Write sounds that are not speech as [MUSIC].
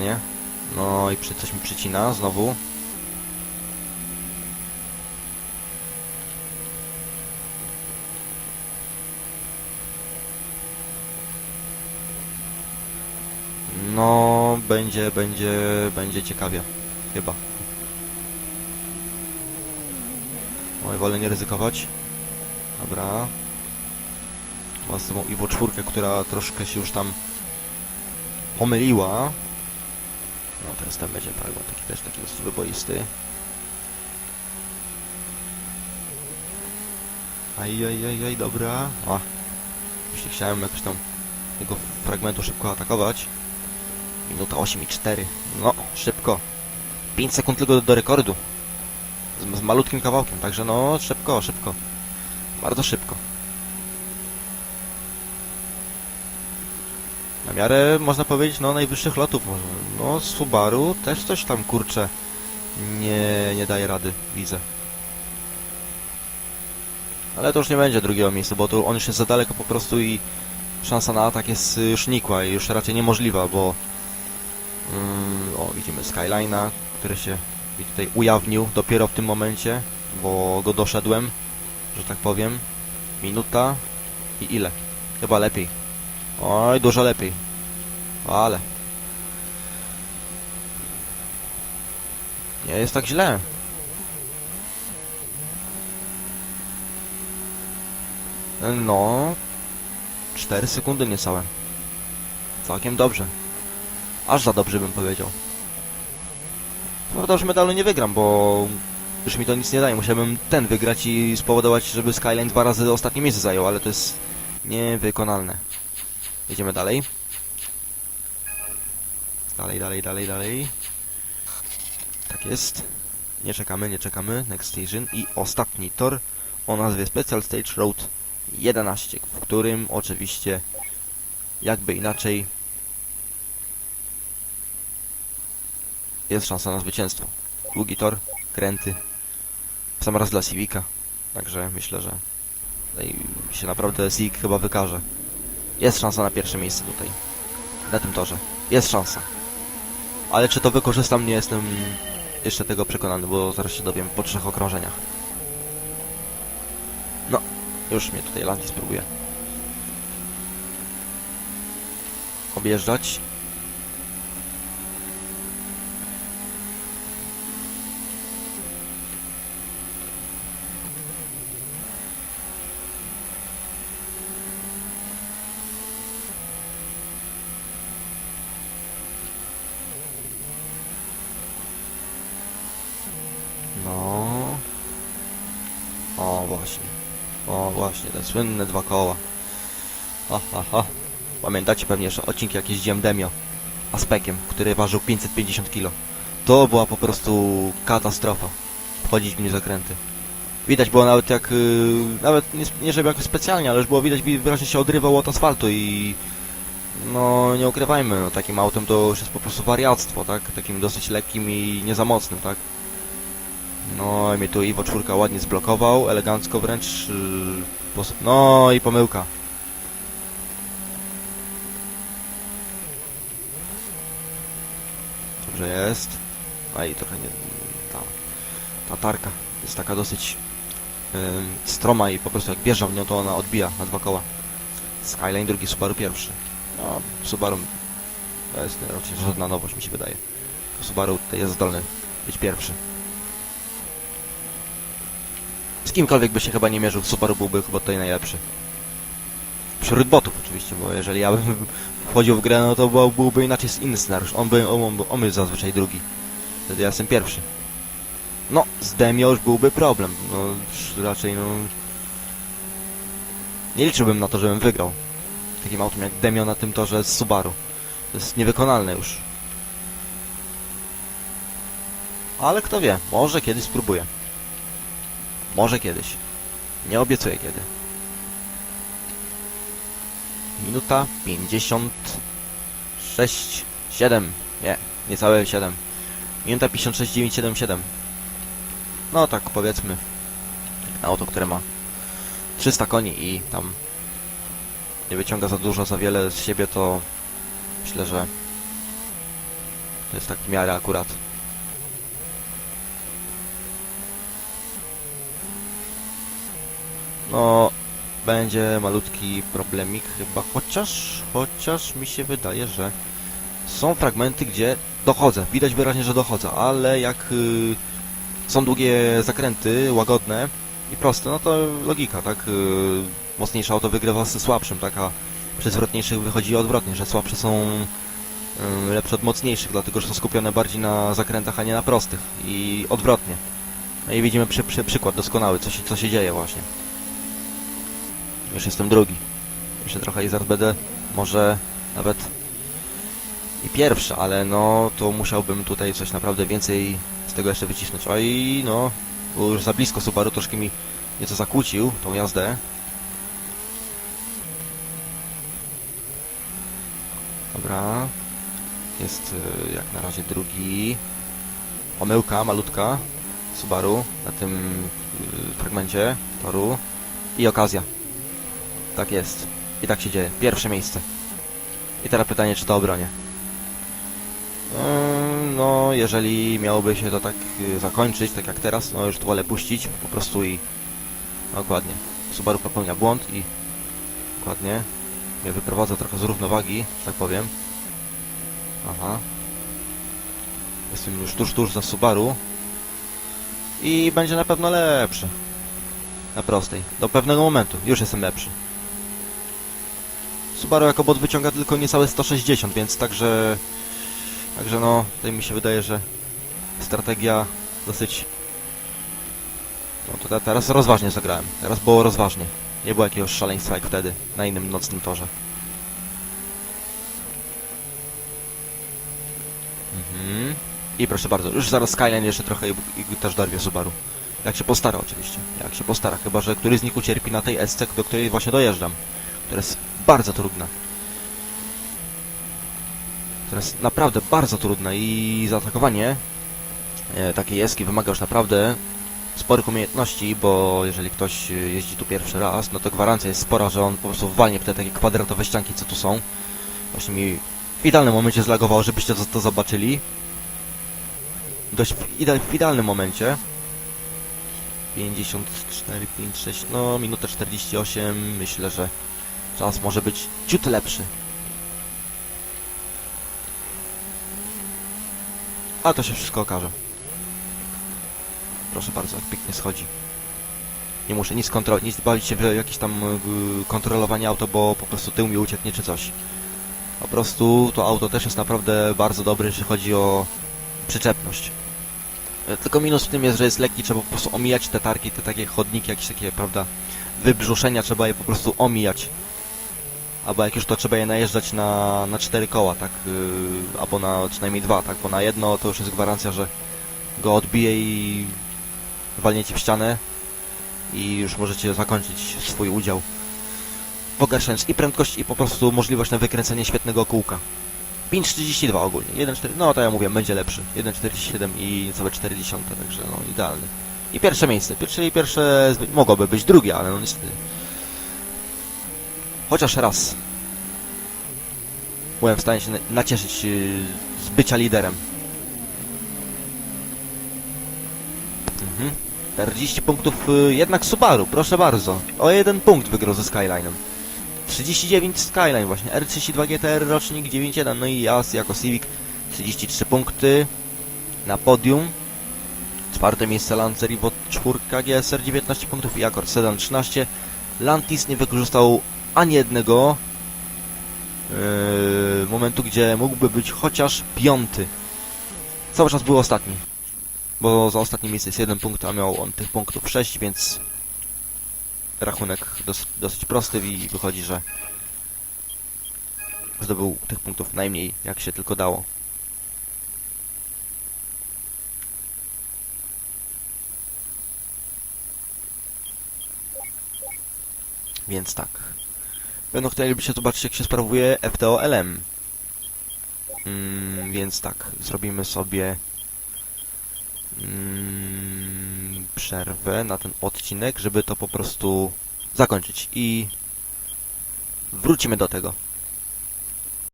nie? No i przy, coś mi przycina znowu. No, będzie, będzie, będzie ciekawie. Chyba. Oj, wolę nie ryzykować. Dobra. Mam z sobą Iwo czwórkę, która troszkę się już tam pomyliła. No teraz tam będzie Pago, taki też taki dosyć wyboisty. Aj, aj, aj, aj, dobra. Już nie chciałem jakoś tam tego fragmentu szybko atakować. Minuta 8 i 4. No, szybko. 5 sekund tylko do, do rekordu. Z, z malutkim kawałkiem, także no, szybko, szybko. Bardzo szybko. Na miarę, można powiedzieć, no najwyższych lotów. No, Subaru też coś tam, kurczę, nie, nie daje rady, widzę. Ale to już nie będzie drugiego miejsca, bo to on już jest za daleko po prostu i szansa na atak jest już nikła i już raczej niemożliwa, bo... Mm, o, widzimy Skyline'a, który się mi tutaj ujawnił dopiero w tym momencie, bo go doszedłem, że tak powiem. Minuta i ile? Chyba lepiej. Oj, dużo lepiej. Ale. Nie jest tak źle. No. 4 sekundy niecałe. Całkiem dobrze. Aż za dobrze bym powiedział. Prawda, że medalu nie wygram, bo już mi to nic nie daje. Musiałbym ten wygrać i spowodować, żeby Skyline dwa razy ostatnie miejsce zajął, ale to jest niewykonalne. Jedziemy dalej. Dalej, dalej, dalej, dalej. Tak jest. Nie czekamy, nie czekamy. Next station. I ostatni tor o nazwie Special Stage Road 11, w którym oczywiście jakby inaczej jest szansa na zwycięstwo. Długi tor, kręty. Sam raz dla Civica. Także myślę, że tutaj się naprawdę Civic chyba wykaże. Jest szansa na pierwsze miejsce tutaj. Na tym torze. Jest szansa. Ale czy to wykorzystam, nie jestem jeszcze tego przekonany, bo zaraz się dowiem po trzech okrążeniach. No, już mnie tutaj Lantis spróbuje objeżdżać. No. O, właśnie. O, właśnie, te słynne dwa koła. Ha, ha, ha. Pamiętacie pewnie jeszcze odcinki jakieś z Demio Aspekiem, który ważył 550 kg. To była po prostu katastrofa. Wchodzić w nie zakręty. Widać było nawet jak... Yy, nawet nie, nie żeby jakoś specjalnie, ale już było widać, wyraźnie się odrywał od asfaltu i... No, nie ukrywajmy, no, takim autem to już jest po prostu wariactwo, tak? Takim dosyć lekkim i nie za mocnym, tak? No i mnie tu Iwo czwórka ładnie zblokował, elegancko wręcz. Pos- no i pomyłka. Dobrze jest. A i trochę nie... Ta, ta tarka jest taka dosyć yy, stroma i po prostu jak bierze w nią to ona odbija na dwa koła. Skyline drugi, Subaru pierwszy. No, Subaru to jest raczej żadna nowość mi się wydaje. Subaru jest zdolny być pierwszy. Z kimkolwiek by się chyba nie mierzył, Subaru byłby chyba tutaj najlepszy. Wśród botów oczywiście, bo jeżeli ja bym [LAUGHS] wchodził w grę, no to był- byłby inaczej inny scenariusz. On by, on, on, on by zazwyczaj drugi. Wtedy ja jestem pierwszy. No, z Demio już byłby problem. No, raczej no... Nie liczyłbym na to, żebym wygrał. Takim autem jak Demio na tym torze z Subaru. To jest niewykonalne już. Ale kto wie, może kiedyś spróbuję. Może kiedyś. Nie obiecuję kiedy. Minuta 56 7. Nie, niecałe 7. Minuta 56 977. No tak powiedzmy. Auto, które ma 300 koni i tam nie wyciąga za dużo, za wiele z siebie, to myślę, że To jest tak w miarę akurat. No, będzie malutki problemik chyba, chociaż, chociaż mi się wydaje, że są fragmenty, gdzie dochodzę, widać wyraźnie, że dochodzę, ale jak y, są długie zakręty, łagodne i proste, no to logika, tak? Y, mocniejsze auto wygrywa z słabszym, tak? A przy zwrotniejszych wychodzi odwrotnie, że słabsze są y, lepsze od mocniejszych, dlatego że są skupione bardziej na zakrętach, a nie na prostych i odwrotnie. No i widzimy przy, przy, przykład doskonały, co się, co się dzieje właśnie. Już jestem drugi. Jeszcze trochę i zaraz będę może nawet i pierwszy, ale no to musiałbym tutaj coś naprawdę więcej z tego jeszcze wycisnąć. Oj, no, już za blisko Subaru, troszkę mi nieco zakłócił tą jazdę. Dobra. Jest y, jak na razie drugi. Omyłka malutka Subaru na tym y, fragmencie toru. I okazja. Tak jest. I tak się dzieje. Pierwsze miejsce. I teraz pytanie, czy to obronię. Eee, No, jeżeli miałoby się to tak y, zakończyć, tak jak teraz, no już to wolę puścić po prostu i... Dokładnie. Subaru popełnia błąd i... Dokładnie. Mnie wyprowadza trochę z równowagi, że tak powiem. Aha. Jestem już tuż, tuż za Subaru. I będzie na pewno lepszy. Na prostej. Do pewnego momentu. Już jestem lepszy. Subaru jako bot wyciąga tylko niecałe 160, więc także... Także no, tutaj mi się wydaje, że strategia dosyć... No to te- teraz rozważnie zagrałem. Teraz było rozważnie. Nie było jakiegoś szaleństwa jak wtedy, na innym nocnym torze. Mhm. I proszę bardzo, już zaraz Skyline jeszcze trochę i, i też dorwie Subaru. Jak się postara oczywiście, jak się postara, chyba że któryś z nich ucierpi na tej SC, do której właśnie dojeżdżam. Która jest bardzo trudna. Która jest naprawdę bardzo trudna i zaatakowanie e, takiej jeski wymaga już naprawdę sporych umiejętności, bo jeżeli ktoś jeździ tu pierwszy raz, no to gwarancja jest spora, że on po prostu walnie w te takie kwadratowe ścianki, co tu są. Właśnie mi w idealnym momencie zlagowało, żebyście to, to zobaczyli. Dość w, ide w idealnym momencie. 54, 5, 6, no minuta 48, myślę, że czas może być ciut lepszy. A to się wszystko okaże. Proszę bardzo, jak pięknie schodzi. Nie muszę nic kontrolować, nic bawić się w jakieś tam y, kontrolowanie auto, bo po prostu tył mi ucieknie czy coś. Po prostu to auto też jest naprawdę bardzo dobre, jeśli chodzi o przyczepność. E, Tylko minus w tym jest, że jest lekki, trzeba po prostu omijać te targi, te takie chodniki, jakieś takie, prawda, wybrzuszenia, trzeba je po prostu omijać. Albo jak już to trzeba je najeżdżać na, na cztery koła, tak, yy, albo na przynajmniej dwa, tak, bo na jedno to już jest gwarancja, że go odbije i walniecie w ścianę i już możecie zakończyć swój udział. Pogarszając i prędkość i po prostu możliwość na wykręcenie świetnego kółka. 5.32 ogólnie, 1.4, no to ja mówię, będzie lepszy. 1.47 i niecałe 40, także no idealny. I pierwsze miejsce, Pier- czyli pierwsze mogłoby być drugie, ale no niestety. Chociaż raz byłem w stanie się na- nacieszyć yy, z bycia liderem. Mhm. 40 punktów yy, jednak Subaru, proszę bardzo. O jeden punkt wygrał ze Skylinem. 39 Skyline właśnie, R32 GTR rocznik 9.1, no i ja jako Civic 33 punkty na podium. Czwarte miejsce Lancer Evo 4 GSR 19 punktów i Accord Sedan 13. Lantis nie wykorzystał ani jednego yy, momentu, gdzie mógłby być chociaż piąty. Cały czas był ostatni, bo za ostatnie miejsce jest jeden punkt, a miał on tych punktów 6, więc rachunek dos dosyć prosty i wychodzi, że zdobył tych punktów najmniej, jak się tylko dało. Więc tak. Będą chcielibyście zobaczyć, jak się sprawuje FTO LM. Mm, więc tak, zrobimy sobie mm, przerwę na ten odcinek, żeby to po prostu zakończyć i wrócimy do tego.